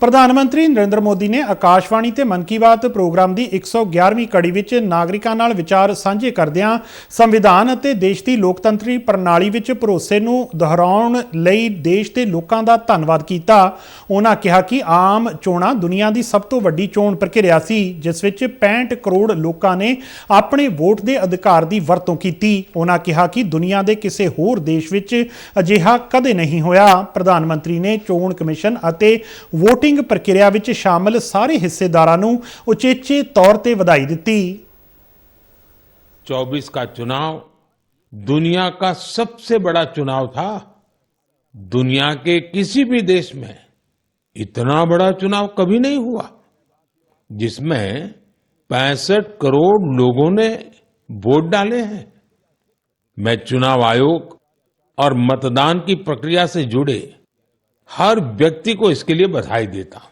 ਪ੍ਰਧਾਨ ਮੰਤਰੀ ਨਰਿੰਦਰ ਮੋਦੀ ਨੇ ਆਕਾਸ਼ਵਾਣੀ ਤੇ ਮਨ ਕੀ ਬਾਤ ਪ੍ਰੋਗਰਾਮ ਦੀ 111ਵੀਂ ਕੜੀ ਵਿੱਚ ਨਾਗਰਿਕਾਂ ਨਾਲ ਵਿਚਾਰ ਸਾਂਝੇ ਕਰਦਿਆਂ ਸੰਵਿਧਾਨ ਅਤੇ ਦੇਸ਼ ਦੀ ਲੋਕਤੰਤਰੀ ਪ੍ਰਣਾਲੀ ਵਿੱਚ ਭਰੋਸੇ ਨੂੰ ਦੁਹਰਾਉਣ ਲਈ ਦੇਸ਼ ਦੇ ਲੋਕਾਂ ਦਾ ਧੰਨਵਾਦ ਕੀਤਾ। ਉਹਨਾਂ ਕਿਹਾ ਕਿ ਆਮ ਚੋਣਾਂ ਦੁਨੀਆ ਦੀ ਸਭ ਤੋਂ ਵੱਡੀ ਚੋਣ ਪ੍ਰਕਿਰਿਆ ਸੀ, ਜਿਸ ਵਿੱਚ 65 ਕਰੋੜ ਲੋਕਾਂ ਨੇ ਆਪਣੇ ਵੋਟ ਦੇ ਅਧਿਕਾਰ ਦੀ ਵਰਤੋਂ ਕੀਤੀ। ਉਹਨਾਂ ਕਿਹਾ ਕਿ ਦੁਨੀਆ ਦੇ ਕਿਸੇ ਹੋਰ ਦੇਸ਼ ਵਿੱਚ ਅਜਿਹਾ ਕਦੇ ਨਹੀਂ ਹੋਇਆ। ਪ੍ਰਧਾਨ ਮੰਤਰੀ ਨੇ ਚੋਣ ਕਮਿਸ਼ਨ ਅਤੇ ਵੋਟ VOTING ਪ੍ਰਕਿਰਿਆ ਵਿੱਚ ਸ਼ਾਮਲ ਸਾਰੇ ਹਿੱਸੇਦਾਰਾਂ ਨੂੰ ਉਚੇਚੇ ਤੌਰ ਤੇ ਵਧਾਈ ਦਿੱਤੀ 24 का चुनाव दुनिया का सबसे बड़ा चुनाव था दुनिया के किसी भी देश में इतना बड़ा चुनाव कभी नहीं हुआ जिसमें पैंसठ करोड़ लोगों ने वोट डाले हैं मैं चुनाव आयोग और मतदान की प्रक्रिया से जुड़े हर व्यक्ति को इसके लिए बधाई देता हूं